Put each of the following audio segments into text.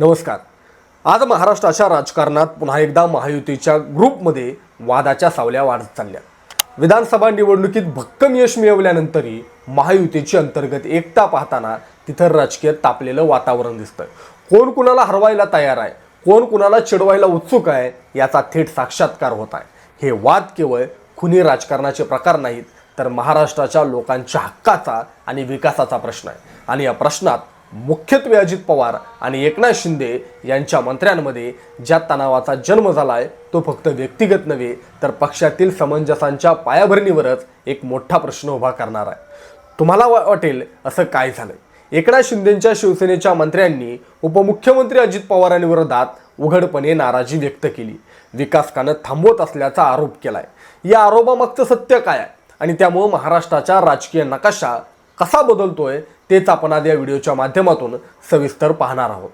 नमस्कार. आज महाराष्ट्राच्या राजकारणात पुन्हा एकदा महायुतीच्या ग्रुपमध्ये वादाच्या सावल्या वाढत चालल्या. विधानसभा निवडणुकीत भक्कम यश मिळवल्यानंतरही महायुतीची अंतर्गत एकता पाहताना तिथं राजकीय तापलेलं वातावरण दिसतंय. कोण कुणाला हरवायला तयार आहे? कोण कुणाला चिडवायला उत्सुक आहे? याचा थेट साक्षात्कार होत आहे. हे वाद केवळ खुनी राजकारणाचे प्रकार नाहीत तर महाराष्ट्राच्या लोकांच्या हक्काचा आणि विकासाचा प्रश्न आहे. आणि या प्रश्नात मुख्यत्वे अजित पवार आणि एकनाथ शिंदे यांच्या मंत्र्यांमध्ये ज्या तणावाचा जन्म झाला आहे तो फक्त व्यक्तिगत नव्हे तर पक्षातील समंजसांच्या पायाभरणीवरच एक मोठा प्रश्न उभा करणार आहे. तुम्हाला वाटेल असं काय झालंय? एकनाथ शिंदेच्या शिवसेनेच्या मंत्र्यांनी उपमुख्यमंत्री अजित पवारांविरोधात उघडपणे नाराजी व्यक्त केली. विकासकानं थांबवत असल्याचा आरोप केलाय. या आरोपामागचं सत्य काय आहे? आणि त्यामुळं महाराष्ट्राच्या राजकीय नकाशा कसा बदलतोय तेच आपण आज या व्हिडिओच्या माध्यमातून सविस्तर पाहणार आहोत.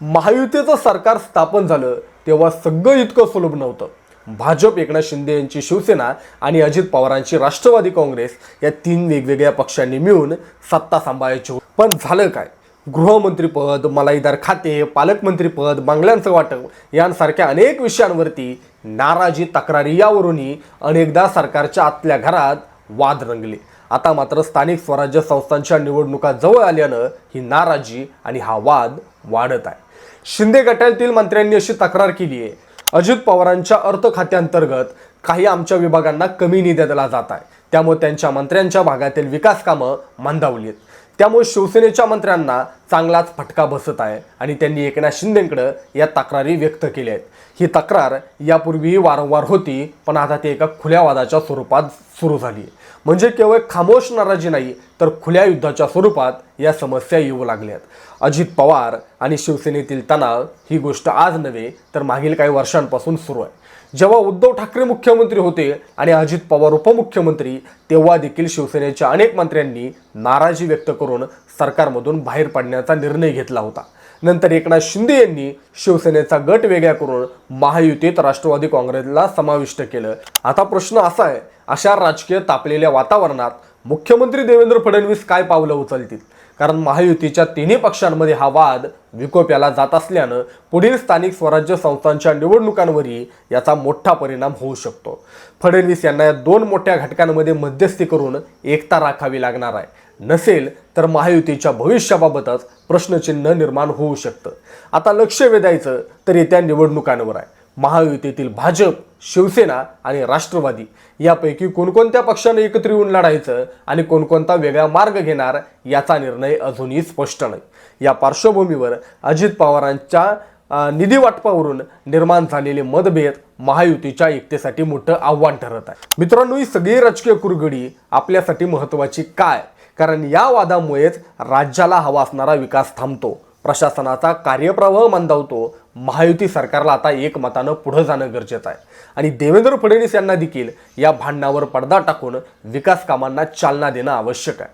महायुतीचं सरकार स्थापन झालं तेव्हा सगळं इतकं सुलभ नव्हतं. भाजप एकनाथ शिंदे यांची शिवसेना आणि अजित पवारांची राष्ट्रवादी काँग्रेस या तीन वेगवेगळ्या पक्षांनी मिळून सत्ता सांभाळायची होती. पण झालं काय? गृहमंत्रीपद मलाईदार खाते पालकमंत्रीपद बांगल्यांचं वाटप यांसारख्या अनेक विषयांवरती नाराजी तक्रारी यावरूनही अनेकदा सरकारच्या आतल्या घरात वाद रंगले. आता मात्र स्थानिक स्वराज्य संस्थांच्या निवडणुका जवळ आल्यानं ही नाराजी आणि हा वाद वाढत आहे. शिंदे गटातील मंत्र्यांनी अशी तक्रार केली आहे. अजित पवारांच्या अर्थ खात्यांतर्गत काही आमच्या विभागांना कमी निधी दिला जात आहे. त्यामुळे त्यांच्या मंत्र्यांच्या भागातील विकास कामं मंदावली आहेत त्यामुळे शिवसेनेच्या मंत्र्यांना चांगलाच फटका बसत आहे आणि त्यांनी एकनाथ शिंदेंकडं या तक्रारी व्यक्त केल्या आहेत. ही तक्रार यापूर्वीही वारंवार होती पण आता ती एका खुल्या वादाच्या स्वरूपात सुरू झाली आहे. म्हणजे केवळ खामोश नाराजी नाही तर खुल्या युद्धाच्या स्वरूपात या समस्या येऊ लागल्यात अजित पवार आणि शिवसेनेतील तणाव ही गोष्ट आज नव्हे तर मागील काही वर्षांपासून सुरू आहे. जेव्हा उद्धव ठाकरे मुख्यमंत्री होते आणि अजित पवार उपमुख्यमंत्री तेव्हा देखील शिवसेनेच्या अनेक मंत्र्यांनी नाराजी व्यक्त करून सरकारमधून बाहेर पडण्याचा निर्णय घेतला होता. नंतर एकनाथ शिंदे यांनी शिवसेनेचा गट वेगळा करून महायुतीत राष्ट्रवादी काँग्रेसला समाविष्ट केलं. आता प्रश्न असा आहे अशा राजकीय तापलेल्या वातावरणात मुख्यमंत्री देवेंद्र फडणवीस काय पावलं उचलतील? कारण महायुतीच्या तिन्ही पक्षांमध्ये हा वाद विकोप्याला जात असल्यानं पुढील स्थानिक स्वराज्य संस्थांच्या निवडणुकांवरही याचा मोठा परिणाम होऊ शकतो. फडणवीस यांना या दोन मोठ्या घटकांमध्ये मध्यस्थी करून एकता राखावी लागणार आहे. नसेल तर महायुतीच्या भविष्याबाबतच प्रश्नचिन्ह निर्माण होऊ शकतं. आता लक्ष वेधायचं तर येत्या निवडणुकांवर आहे. महायुतीतील भाजप शिवसेना आणि राष्ट्रवादी. यापैकी कोणकोणत्या पक्षाने एकत्र येऊन लढायचं आणि कोणकोणता वेगळा मार्ग घेणार याचा निर्णय अजूनही स्पष्ट नाही. या पार्श्वभूमीवर अजित पवारांच्या निधी वाटपावरून निर्माण झालेले मतभेद महायुतीच्या एकतेसाठी मोठं आव्हान ठरत आहे. मित्रांनो ही सगळी राजकीय कुरगडी आपल्यासाठी महत्त्वाची काय? कारण या वादामुळेच राज्याला हवा असणारा विकास थांबतो. प्रशासनाचा कार्यप्रवाह मंदावतो. महायुती सरकारला आता एकमतानं पुढं जाणं गरजेचं आहे. आणि देवेंद्र फडणवीस यांना देखील या भांडणावर पडदा टाकून विकास कामांना चालना देणं आवश्यक आहे.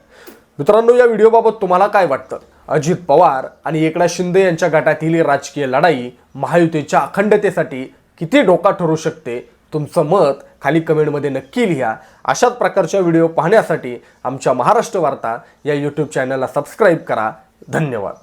मित्रांनो या व्हिडिओबाबत तुम्हाला काय वाटतं? अजित पवार आणि एकनाथ शिंदे यांच्या गटातील राजकीय लढाई महायुतीच्या अखंडतेसाठी किती डोका ठरू शकते? तुमचं मत खाली कमेंटमध्ये नक्की लिहा. अशाच प्रकारच्या व्हिडिओ पाहण्यासाठी आमच्या महाराष्ट्र वार्ता या यूट्यूब चॅनलला सबस्क्राईब करा. धन्यवाद.